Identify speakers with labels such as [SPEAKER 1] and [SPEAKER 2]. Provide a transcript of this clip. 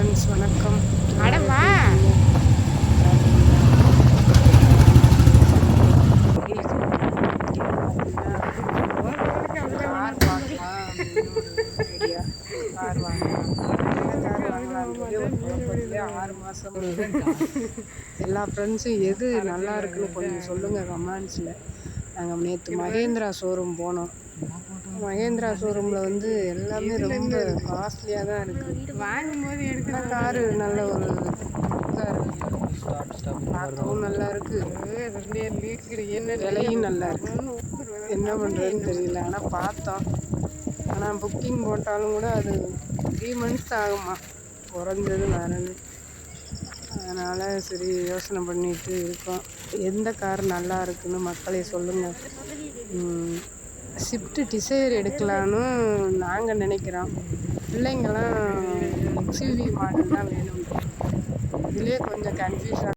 [SPEAKER 1] Friends வணக்கம். மாதம் எல்லா ஃப்ரெண்ட்ஸும் எது நல்லா இருக்குன்னு கொஞ்சம் சொல்லுங்கள் கமெண்ட்ஸில் நாங்கள் நேற்று மகேந்திரா ஷோரூம் போனோம். மகேந்திரா ஷோரூமில் வந்து எல்லாமே ரொம்ப காஸ்ட்லியாக தான் இருக்குது
[SPEAKER 2] வாங்கும்போது எடுக்கிற
[SPEAKER 1] காரு நல்ல ஒரு கார் பார்க்கவும் நல்லா இருக்குது விலையும் நல்லா இருக்கு. என்ன பண்ணுறதுன்னு தெரியல. ஆனால் பார்த்தோம். ஆனால் புக்கிங் போட்டாலும் கூட அது த்ரீ மந்த்ஸ் ஆகுமா. குறைஞ்சது வரது. அதனால் சரி யோசனை பண்ணிட்டு இருக்கோம். எந்த கார் நல்லா இருக்குன்னு மக்களே சொல்லுங்கள் ஷிஃப்ட்டு டிசைர் எடுக்கலான்னு நாங்கள் நினைக்கிறோம். பிள்ளைங்களாம் எக்ஸ்யூவி மாடல் தான் வேணும். இதுலேயே கொஞ்சம் கன்ஃபியூஷன்